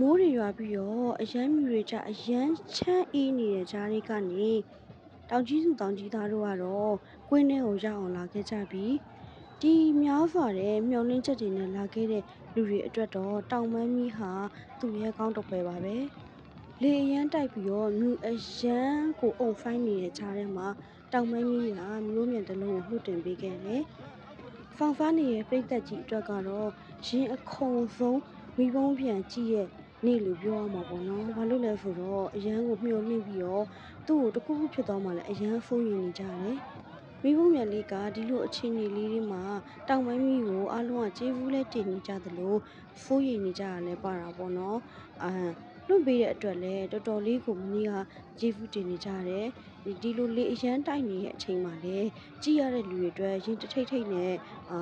မိုးတွေရွာပြီးတော့အရမ်းမြူတွေကြအရမ်းချမ်းအေးနေတဲ့ကြားလေးကနေတောင်ကြီးစုတောင်ကြီးသားတို့ကတော့ကွင်းထဲကိုရောက်အောင်လာခဲ့ကြပြီဒီများစွာတဲ့မျောလင်းချက်တွေနဲ့လာခဲ့တဲ့လူတွေအတွက်တော့တောင်မန်းကြီးဟာသူ့ရဲ့ကောင်းတစ်ပွဲပါပဲလေအရမ်းတိုက်ပြီးတော့မြူအရမ်းကိုအုံဖိုင်းနေတဲ့ကြားထဲမှာတောင်မန်းကြီးကမျိုးမြန်တစ်လုံးကိုလှုပ်တင်ပေးခဲ့တယ်ဖောင်ဖားနေတဲ့ပြိသက်ကြီးအတွက်ကတော့ရင်အခုံဆုံးမိဘုံပြန်ကြည့်ရဲ့ နေ့လို့ပြောရမှာပေါ့နော်။ဘာလို့လဲဆိုတော့အရန်ကိုမျှော်လင့်ပြီးတော့သူ့ကိုတစ်ခုခုဖြစ်သွားမှလည်းအရန်စိုးရိမ်နေကြတယ်။မိဘမြန်လေးကဒီလိုအခြေအနေလေးတွေမှာတောင်ပိုင်းမီကိုအားလုံးကကျေးဇူးလဲတင်နေကြသလိုစိုးရိမ်နေကြရလဲပါတာပေါ့နော်။အာလွတ်ပေးတဲ့အတွက်လည်းတော်တော်လေးကိုမင်းကကျေးဇူးတင်နေကြတယ်။ဒီဒီလိုလေအရန်တိုက်နေတဲ့အချိန်မှာလည်းကြည်ရတဲ့လူတွေအတွက်ရင်တထိတ်ထိတ်နဲ့အာ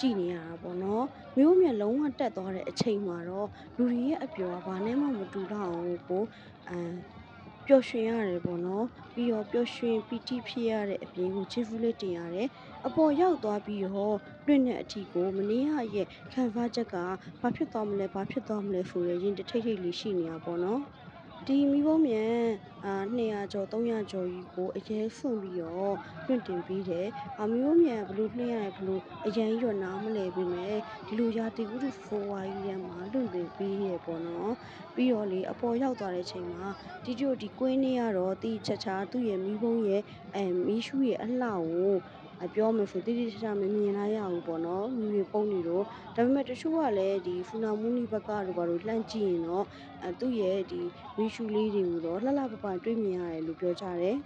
ကြည်နေရတာပေါ့နော်။မျိုးမြန်လုံးဝတက်သွားတဲ့အချိန်မှာတော့လူတွေရဲ့အပျော်ကဘာနဲ့မှမတူတော့အောင်ကိုအမ်ပျော်ရွှင်ရတယ်ပေါ့နော်ပြီးတော့ပျော်ရွှင်ပီတိဖြစ်ရတဲ့အပြင်ကိုချစ်ဖူးလေးတင်ရတယ်အပေါ်ရောက်သွားပြီးတော့လွင့်တဲ့အထီကိုမနေ့ကရဲ့ခံစားချက်ကဘာဖြစ်သွားမလဲဘာဖြစ်သွားမလဲဆိုရယ်ရင်တထိတ်ထိတ်လေးရှိနေတာပေါ့နော် ဒီမိဘမြန်အာ200ကျော်300ကျော်ကြီးကိုအရေးဖွင့်ပြီးတော့လွင့်တင်ပြီးတယ်အမိဘမြန်ဘလို့နှိမ့်ရတယ်ဘလို့အရန်ကြီးတော့နားမလဲပြီမဲ့ဒီလိုရာတီဥတုဖိုးဝါးကြီးရမှာလွင့်တင်ပြီးရပေါ့နော်ပြီးတော့လေအပေါ်ရောက်သွားတဲ့ချိန်မှာဒီတို့ဒီကွင်းလေးကတော့တီချက်ချာသူ့ရဲ့မိဘရဲ့အဲမီးရှူးရဲ့အလှကိုအ ပြောမယ်ဆိုတိတိကျကျမမြင်လိုက်ရဘူးပေါ့နော်မြူတွေပုံနေတော့ဒါပေမဲ့တချို့ကလည်းဒီဖူနာမူနီဘက်ကတို့ဘာလို့လှမ်းကြည့်ရင်တော့အဲသူ့ရဲ့ဒီမီးရှူးလေးတွေကိုတော့လှလှပပတွေ့မြင်ရတယ်လို့ပြောကြတယ်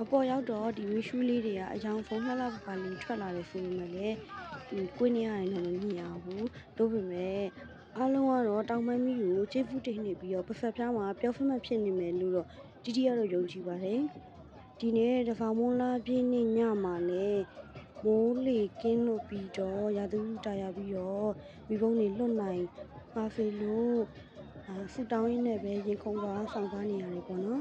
အပေါ်ရောက်တော့ဒီမီးရှူးလေးတွေကအယောင်ဖုံးလှလှပပလေးထွက်လာတယ်ဆိုပေမဲ့လည်းဒီကွင်းနေရတယ်လည်းမမြင်ရဘူးတို့ပေမဲ့အားလုံးကတော့တောင်ပန်းမီးကိုကျေးဖူးတင်နေပြီးတော့ပဖက်ဖျားမှာပျောက်ဖက်မှတ်ဖြစ်နေမယ်လို့တော့တီတီကတော့ယုံကြည်ပါတယ်ဒီနေ့တဖာမွန်လာပြင်းနေညမှာလည်းမိုးလေကင်းလို့ပြီးတော့ရာသီဥတုတာယာပြီးတော့မိဘုံတွေလွတ်နိုင်ပါဖေလို့အာဖူတောင်းရင်းနဲ့ပဲရင်ခုန်သွားဆောင်သွားနေရတယ်ပေါ့နော်